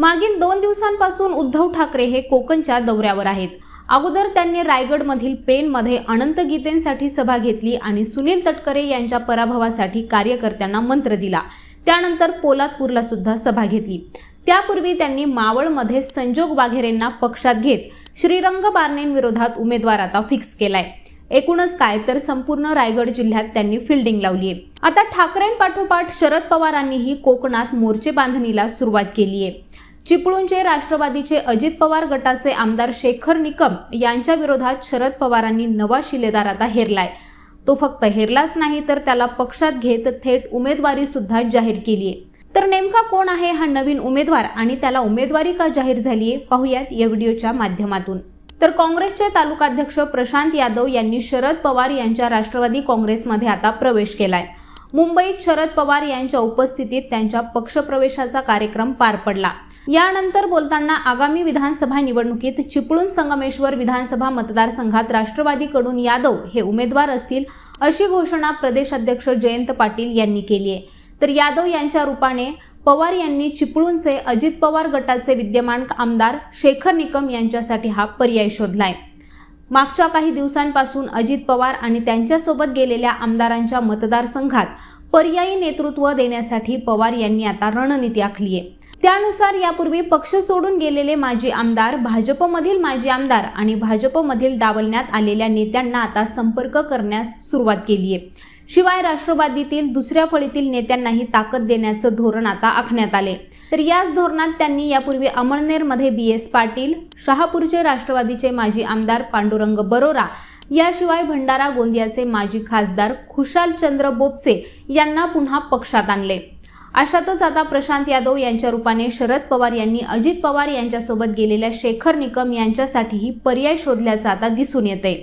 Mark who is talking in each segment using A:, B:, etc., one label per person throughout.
A: मागील दोन दिवसांपासून उद्धव ठाकरे हे कोकणच्या दौऱ्यावर आहेत. अगोदर त्यांनी रायगडमधील पेनमध्ये अनंत गीतेंसाठी सभा घेतली आणि सुनील तटकरे यांच्या पराभवासाठी कार्यकर्त्यांना मंत्र दिला. त्यानंतर पोलादपूरला सुद्धा सभा घेतली. त्यापूर्वी त्यांनी मावळमध्ये संजोग वाघेरेंना पक्षात घेत श्रीरंग बारणेंविरोधात उमेदवार आता फिक्स केलाय. एकूणच काय तर संपूर्ण रायगड जिल्ह्यात त्यांनी फिल्डिंग लावली आहे. आता ठाकरेंपाठोपाठ शरद पवारांनीही कोकणात मोर्चे बांधणीला सुरुवात केली आहे. चिपळूणचे राष्ट्रवादीचे अजित पवार गटाचे आमदार शेखर निकम यांच्या विरोधात शरद पवारांनी नवा शिलेदार आता हेरलाय. तो फक्त हेरलाच नाही तर त्याला पक्षात घेत थेट उमेदवारी सुद्धा जाहीर केली आहे तर नेमका कोण आहे हा नवीन उमेदवार आणि त्याला उमेदवारी का जाहीर झाली आहे पाहुयात या व्हिडिओच्या माध्यमातून. तर काँग्रेसचे तालुकाध्यक्ष प्रशांत यादव यांनी शरद पवार यांच्या राष्ट्रवादी काँग्रेसमध्ये आता प्रवेश केलाय. मुंबईत शरद पवार यांच्या उपस्थितीत त्यांच्या पक्षप्रवेशाचा कार्यक्रम पार पडला. यानंतर बोलताना आगामी विधानसभा निवडणुकीत चिपळूण संगमेश्वर विधानसभा मतदारसंघात राष्ट्रवादीकडून यादव हे उमेदवार असतील अशी घोषणा प्रदेश अध्यक्ष जयंत पाटील यांनी केली आहे. तर यादव यांच्या रूपाने पवार यांनी चिपळूणचे अजित पवार गटाचे विद्यमान आमदार शेखर निकम यांच्यासाठी हा पर्याय शोधलाय. मागच्या काही दिवसांपासून अजित पवार आणि त्यांच्यासोबत गेलेल्या आमदारांच्या मतदारसंघात पर्यायी नेतृत्व देण्यासाठी पवार यांनी आता रणनीती आखली आहे. त्यानुसार यापूर्वी पक्ष सोडून गेलेले माजी आमदार भाजपमधील माजी आमदार आणि भाजपमधील डावलण्यात आलेल्या नेत्यांना आता संपर्क करण्यास सुरुवात केली आहे शिवाय राष्ट्रवादीतील दुसऱ्या फळीतील नेत्यांनाही ताकद देण्याचं धोरण आता आखण्यात आले तर याच धोरणात त्यांनी यापूर्वी अमळनेरमध्ये बी एस पाटील शहापूरचे राष्ट्रवादीचे माजी आमदार पांडुरंग बरोरा याशिवाय भंडारा गोंदियाचे माजी खासदार खुशाल चंद्र बोपचे यांना पुन्हा पक्षात आणले अशातच आता प्रशांत यादव यांच्या रूपाने शरद पवार यांनी अजित पवार यांच्यासोबत गेलेल्या शेखर निकम यांच्यासाठीही पर्याय शोधल्याचं आता दिसून येतंय.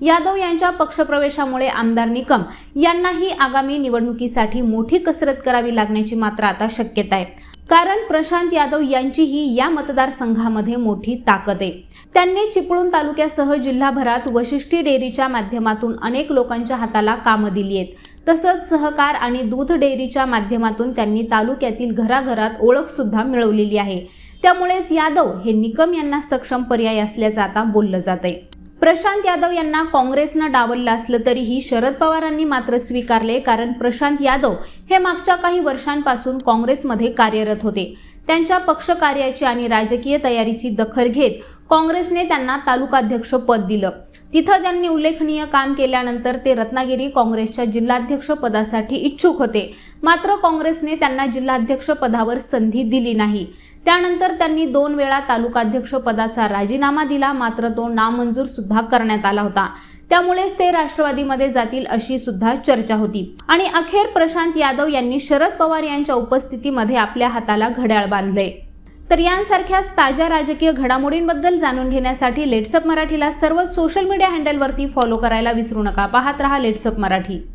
A: यादव यांच्या पक्षप्रवेशामुळे आमदार निकम यांनाही आगामी निवडणुकीसाठी मोठी कसरत करावी लागण्याची मात्र आता शक्यता आहे कारण प्रशांत यादव यांचीही या मतदारसंघामध्ये मोठी ताकद आहे. त्यांनी चिपळूण तालुक्यासह जिल्हाभरात वशिष्ठी डेअरीच्या माध्यमातून अनेक लोकांच्या हाताला कामं दिली आहेत. तसंच सहकार आणि दूध डेअरीच्या माध्यमातून त्यांनी तालुक्यातील घराघरात ओळख सुद्धा मिळवलेली आहे. त्यामुळेच यादव हे निकम यांना सक्षम पर्याय असल्याचं आता बोललं जात आहे प्रशांत यादव यांना काँग्रेसनं डावललं असलं तरीही शरद पवारांनी मात्र स्वीकारले कारण प्रशांत यादव हे मागच्या काही वर्षांपासून काँग्रेसमध्ये कार्यरत होते. त्यांच्या पक्ष कार्याची आणि राजकीय तयारीची दखल घेत काँग्रेसने त्यांना तालुकाध्यक्ष पद दिलं. तिथं त्यांनी उल्लेखनीय काम केल्यानंतर ते रत्नागिरी काँग्रेसच्या जिल्हाध्यक्ष पदासाठी इच्छुक होते. मात्र काँग्रेसने त्यांना जिल्हाध्यक्ष पदावर संधी दिली नाही. त्यानंतर त्यांनी दोन वेळा तालुकाध्यक्ष पदाचा राजीनामा दिला मात्र तो नामंजूर सुद्धा करण्यात आला होता. त्यामुळेच ते राष्ट्रवादीमध्ये जातील अशी सुद्धा चर्चा होती. आणि अखेर प्रशांत यादव यांनी शरद पवार यांच्या उपस्थितीमध्ये आपल्या हाताला घड्याळ बांधले. तर यांसारख्याच ताज्या राजकीय घडामोडींबद्दल जाणून घेण्यासाठी लेट्सअप मराठीला सर्व सोशल मीडिया हँडलवरती फॉलो करायला विसरू नका. पाहत रहा लेट्सअप मराठी.